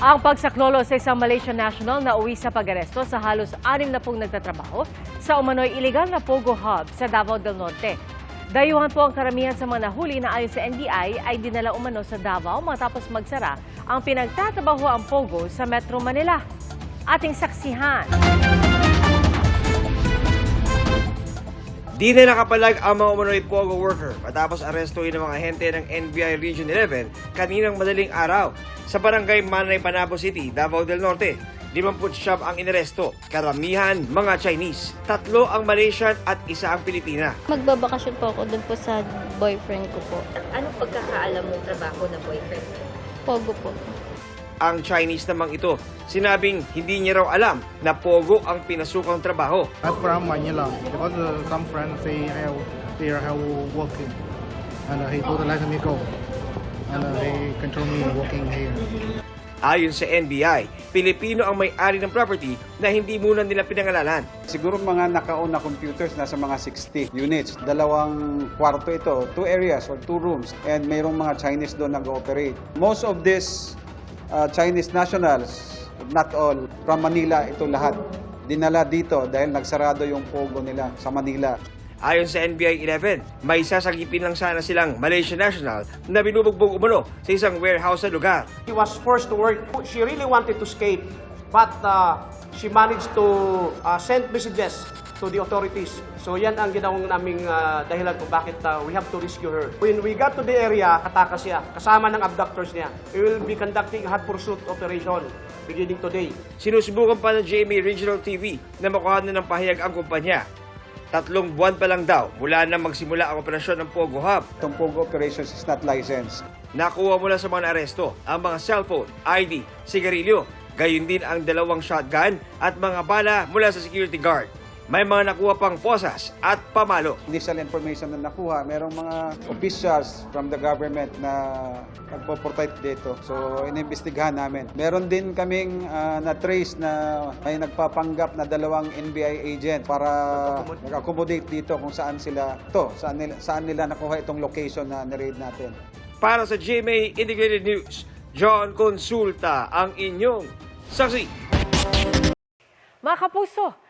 Ang pagsaklolo sa isang Malaysian national na uwi sa pag-aresto sa halos anim na pong nagtatrabaho sa umano'y iligal na Pogo Hub sa Davao del Norte. Dayuhan po ang karamihan sa mga nahuli na ayon sa NBI ay dinala umano sa Davao matapos magsara ang pinagtatrabaho ang Pogo sa Metro Manila. Ating saksihan. Di na nakapalag ang mga umano'y POGO worker matapos arestuin ng mga ahente ng NBI Region 11 kaninang madaling araw sa barangay Manay Panabo City, Davao del Norte. 50 ang inaresto, karamihan mga Chinese. Tatlo ang Malaysian at isa ang Pilipina. Magbabakasyon po ako dun po sa boyfriend ko po. Anong pagkakaalam mong trabaho na boyfriend? Pogo po. Ang Chinese namang ito, sinabing hindi niya raw alam na POGO ang pinasukang trabaho. I'm from Manila because uh, some friends say have they are have working, and uh, he told let me go, and uh, he control me working here. Ayon sa NBI, Pilipino ang may-ari ng property na hindi muna nila pinangalanan. Siguro mga nakaon na computers nasa mga 60 units. Dalawang kwarto ito, two areas or two rooms. And mayroong mga Chinese doon nag-ooperate. Most of these uh, Chinese nationals, not all, from Manila ito lahat. Dinala dito dahil nagsarado yung pogo nila sa Manila. Ayon sa NBI 11, may sasagipin lang sana silang Malaysian national na binubugbog umano sa isang warehouse sa lugar. She was forced to work. She really wanted to escape, but uh, she managed to uh, send messages to the authorities. So yan ang ginawang naming uh, dahilan kung bakit uh, we have to rescue her. When we got to the area, katakas siya, kasama ng abductors niya. We will be conducting a hot pursuit operation beginning today. Sinusubukan pa ng GMA Regional TV na makuha na ng pahayag ang kumpanya. Tatlong buwan pa lang daw mula na magsimula ang operasyon ng Pogo Hub. Itong pogo operations is not licensed. Nakuha mula sa mga aresto ang mga cellphone, ID, sigarilyo, gayon din ang dalawang shotgun at mga bala mula sa security guard. May mga nakuha pang posas at pamalo. Initial information na nakuha, merong mga officials from the government na nagpo-protect dito. So, inimbestigahan namin. Meron din kaming ah, na-trace na may nagpapanggap na dalawang NBI agent para nag-accommodate dito kung saan sila to, saan nila, saan nila nakuha itong location na niraid natin. Para sa GMA Integrated News, John Consulta ang inyong saksi. Mga kapuso,